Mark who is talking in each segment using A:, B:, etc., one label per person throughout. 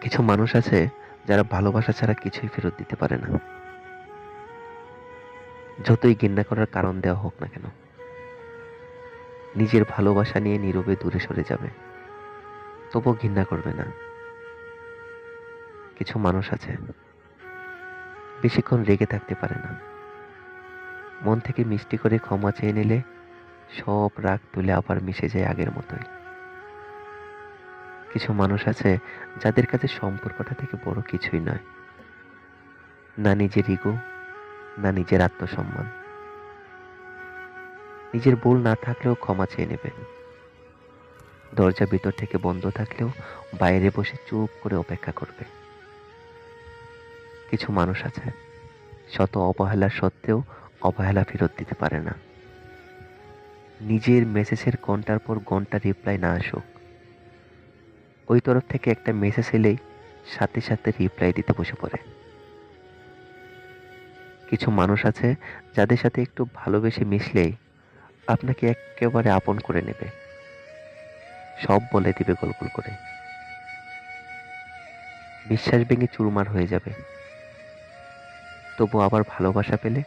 A: কিছু মানুষ আছে যারা ভালোবাসা ছাড়া কিছুই ফেরত দিতে পারে না। যতই ঘৃণা করার কারণ দেওয়া হোক না কেন, নিজের ভালোবাসা নিয়ে নীরবে দূরে সরে যাবে। তবুও ঘৃণা করবে না। কিছু মানুষ আছে, বেশিক্ষণ রেগে থাকতে পারে না। মন থেকে মিষ্টি করে ক্ষমা চেয়ে নিলে সব রাগ তুলে আবার মিশে যায় আগের মতোই। কিছু মানুষ আছে যাদের কাছে সম্পর্কটা থেকে বড় কিছুই নয়। না নিজের ইগো না নিজের আত্মসম্মান। নিজের ভুল না থাকলেও ক্ষমা চেয়ে নেবে দরজা ভিতর থেকে বন্ধ থাকলেও বাইরে বসে চুপ করে অপেক্ষা করবে কিছু মানুষ আছে, শত অবহেলা সত্ত্বেও অবহেলা ফেরত দিতে পারে না। নিজের মেসেজের ঘণ্টার পর ঘণ্টা রিপ্লাই না আসুক। ওই তরফ থেকে একটা মেসেজ এলেই সাথে সাথে রিপ্লাই দিতে বসে পড়ে। কিছু মানুষ আছে যাদের সাথে একটু ভালোবেসে মিশলেই আপনাকে একেবারে আপন করে নেবে। সব বলে দিবে গোল গোল করে। বিশ্বাস ভেঙে চুরমার হয়ে যাবে। তবু আবার ভালোবাসা পেলে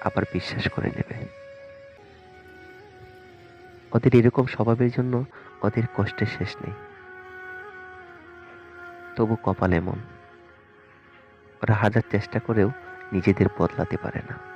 A: আবার বিশ্বাস করে নেবে। ওদের এরকম স্বভাবের জন্য ওদের কষ্টের শেষ নেই। তবু কপাল এমন। ওরা হাজার চেষ্টা করেও নিজেদের বদলাতে পারে না।